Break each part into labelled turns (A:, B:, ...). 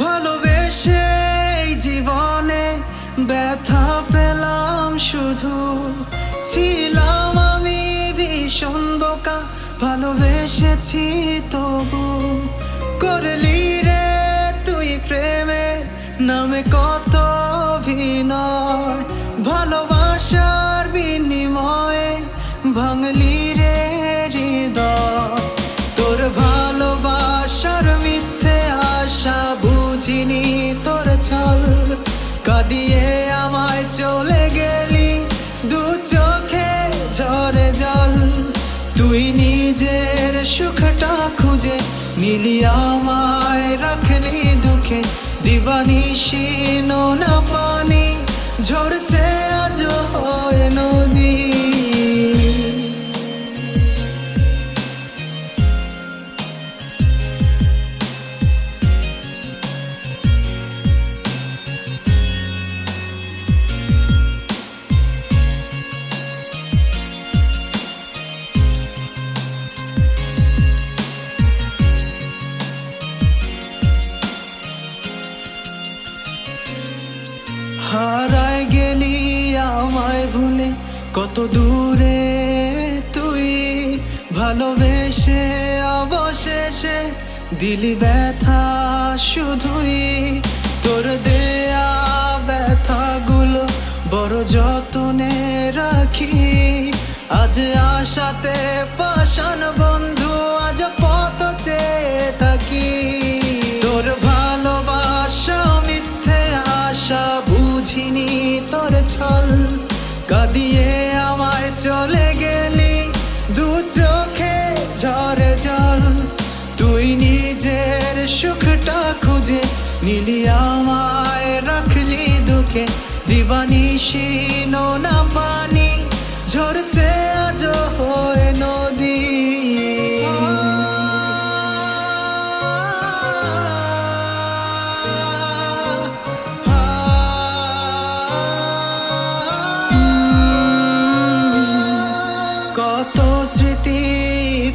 A: ভালোবেসে জীবনে ব্যথা পেলাম শুধু। ছিলাম আমি ভীষণ বোকা, ভালোবেসেছি তবু। করলি রে তুই প্রেমে নামে কত অভিনয়। ভালোবাসার বিনিময়ে ভাঙলি রে বুঝিনি তোর ছল। কাঁদিয়ে আমায় চলে গেলি। দু চোখে ঝরে জল। তুই নিজের সুখটা খুঁজে নিলি আমায়, রাখলি দুঃখে। দিবানি দিবানিশি না পানি ঝরছে আজ হয় নদী। হারায় গেলি আমায় ভুলে, কত দূরে তুই ভালোবেসে অবশেষে দিলি ব্যথা শুধুই। তোর দেয়া ব্যথাগুলো বড় যতনে রাখি। আজ আশাতে পাশান কাঁদিয়ে আমায় চলে গেলি। দু চোখে ঝরে জল। তুই নিজের সুখটা খুঁজে নিলি আমায়, রাখলি দুঃখে। দিবানিশি না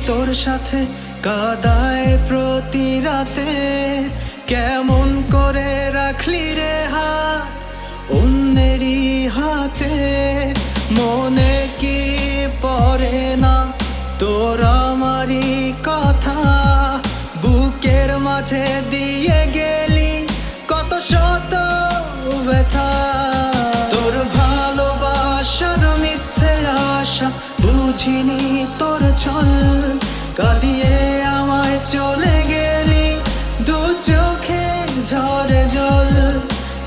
A: তোর সাথে কাদায় প্রতি রাতে কেমন করে রাখলি রে হাত অন্যেরই হাতে? মনে কি পড়ে না তোর আমারই কথা? বুকের মাঝে দিয়ে গেলি কত শত ব্যথা। তোর ভালোবাসার মিথ্যে আশা বুঝিনি তোর ছল কাঁদিয়ে আমায় চলে গেলি। দু চোখে ঝরে জল,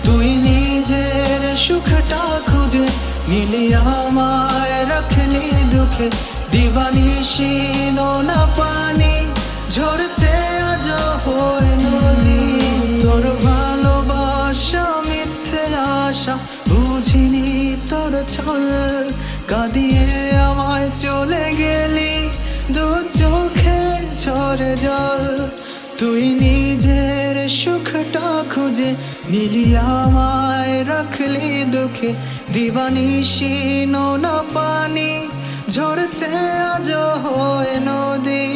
A: তুই নিজের সুখটা খুঁজে নিলি আমায়, রাখলি দুঃখে। দিবানিশি না পানি, ঝরছে আজ হয়ে নদী। তোর ভালোবাসা, মিথ্যে আশা, বুঝিনি তোর ছল। কাঁদিয়ে আমায় চলে গেলি দু চোখে ঝরে জল, তুই নিজের সুখটা খুঁজে নিলি আমায়, রাখলি দুঃখে। দিবানিশি না পানি ঝরছে আজ হয়ে নদী।